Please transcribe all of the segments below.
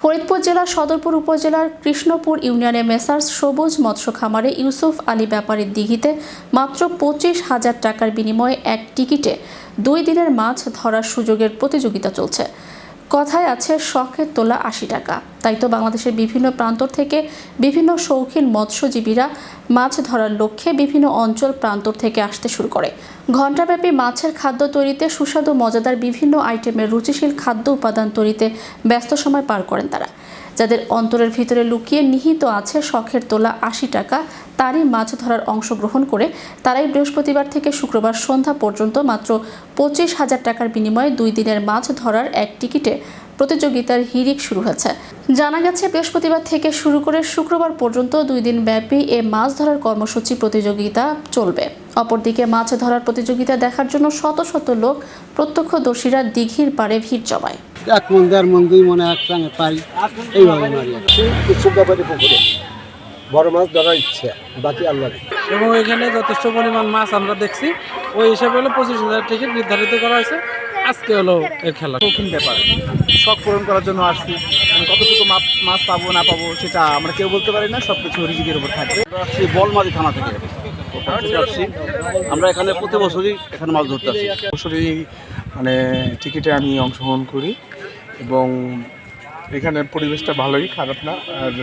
ফরিদপুর জেলার সদরপুর উপজেলার কৃষ্ণপুর ইউনিয়নে মেসার্স সবুজ মৎস্য খামারে ইউসুফ আলী ব্যাপারীর দিঘিতে মাত্র পঁচিশ হাজার টাকার বিনিময়ে এক টিকিটে দুই দিনের মাছ ধরার সুযোগের প্রতিযোগিতা চলছে। কথায় আছে শখের তোলা আশি টাকা। তাই তো বাংলাদেশের বিভিন্ন প্রান্তর থেকে বিভিন্ন শৌখিন মৎস্যজীবীরা মাছ ধরার লক্ষ্যে বিভিন্ন অঞ্চল প্রান্তর থেকে আসতে শুরু করে। ঘণ্টাব্যাপী মাছের খাদ্য তৈরিতে সুস্বাদু, মজাদার বিভিন্ন আইটেমের রুচিশীল খাদ্য উপাদান তৈরিতে ব্যস্ত সময় পার করেন তারা। যাদের অন্তরের ভিতরে লুকিয়ে নিহিত আছে শখের তোলা আশি টাকা, তারই মাছ ধরার অংশগ্রহণ করে তারাই বৃহস্পতিবার থেকে শুক্রবার সন্ধ্যা পর্যন্ত মাত্র পঁচিশ হাজার টাকার বিনিময়ে দুই দিনের মাছ ধরার এক টিকিটে প্রতিযোগিতার হিরিক শুরু হয়েছে। জানা গেছে, বৃহস্পতিবার থেকে শুরু করে শুক্রবার পর্যন্ত দুই দিন ব্যাপী এ মাছ ধরার কর্মসূচি প্রতিযোগিতা চলবে। অপরদিকে মাছ ধরার প্রতিযোগিতা দেখার জন্য শত শত লোক প্রত্যক্ষদর্শীরা দিঘির পাড়ে ভিড় জমায়। এক মন দেড় মন দুই মনে একসঙ্গে পাই। এইভাবে মারি আর ব্যাপারে পুকুরে বড় মাছ ধরার ইচ্ছে বাকি আল্লাহ এবং এখানে যথেষ্ট পরিমাণ মাছ আমরা দেখছি। ওই হিসাবে হলো পঁচিশ হাজার টিকিট নির্ধারিত করা হয়েছে। আজকে হলো এর খেলা। কঠিন ব্যাপার। শখ পূরণ করার জন্য আসছি। আমি কতটুকু মাছ পাবো না পাবো সেটা আমরা কেউ বলতে পারি না সব কিছু রিজিকের উপর থাকবে। আসছি বলমারি থানা থেকে। থেকে আসছি আমরা এখানে প্রতি বছরই এখানে মাছ ধরতে আসি। বছরই মানে টিকিটে আমি অংশগ্রহণ করি এবং এখানে পরিবেশটা ভালোই খারাপ না। আর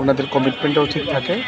ওনাদের কমিটমেন্টটাও ঠিক থাকে।